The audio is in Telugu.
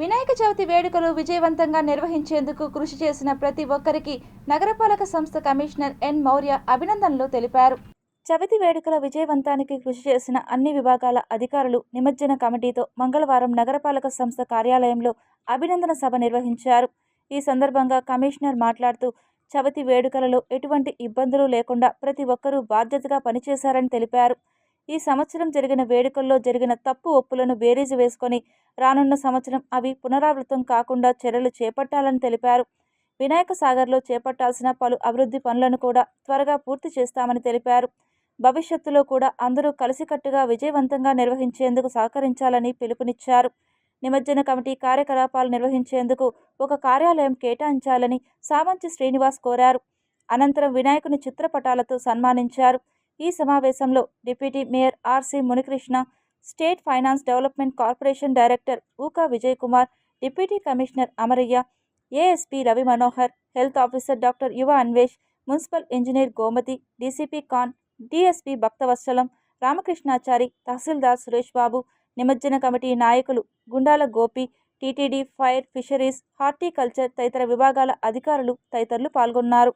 వినాయక చవితి వేడుకలు విజయవంతంగా నిర్వహించేందుకు కృషి చేసిన ప్రతి ఒక్కరికి నగరపాలక సంస్థ కమిషనర్ ఎన్ మౌర్య అభినందనలు తెలిపారు. చవితి వేడుకల విజయవంతానికి కృషి చేసిన అన్ని విభాగాల అధికారులు నిమజ్జన కమిటీతో మంగళవారం నగరపాలక సంస్థ కార్యాలయంలో అభినందన సభ నిర్వహించారు. ఈ సందర్భంగా కమిషనర్ మాట్లాడుతూ చవితి వేడుకలలో ఎటువంటి ఇబ్బందులు లేకుండా ప్రతి ఒక్కరూ బాధ్యతగా పనిచేశారని తెలిపారు. ఈ సంవత్సరం జరిగిన వేడుకల్లో జరిగిన తప్పు ఒప్పులను బేరీజు వేసుకొని రానున్న సంవత్సరం అవి పునరావృతం కాకుండా చర్యలు చేపట్టాలని తెలిపారు. వినాయక సాగర్లో చేపట్టాల్సిన పలు అభివృద్ధి పనులను కూడా త్వరగా పూర్తి చేస్తామని తెలిపారు. భవిష్యత్తులో కూడా అందరూ కలిసికట్టుగా విజయవంతంగా నిర్వహించేందుకు సహకరించాలని పిలుపునిచ్చారు. నిమజ్జన కమిటీ కార్యకలాపాలు నిర్వహించేందుకు ఒక కార్యాలయం కేటాయించాలని సామంచి శ్రీనివాస్ కోరారు. అనంతరం వినాయకుని చిత్రపటాలతో సన్మానించారు. ఈ సమావేశంలో deputy mayor RC Munikrishna state finance development corporation director Uka Vijay Kumar deputy commissioner Amaraiah ASP Ravi Manohar health officer doctor Yuva Anvesh municipal engineer Gomathi DCP Khan DSP Bhaktavatsalam Ramakrishnachari తహసీల్దార్ సురేష్ బాబు నిమజ్జన కమిటీ నాయకులు Gundala Gopi TTD fire fisheries horticulture తదితర విభాగాల అధికారులు తదితరులు పాల్గొన్నారు.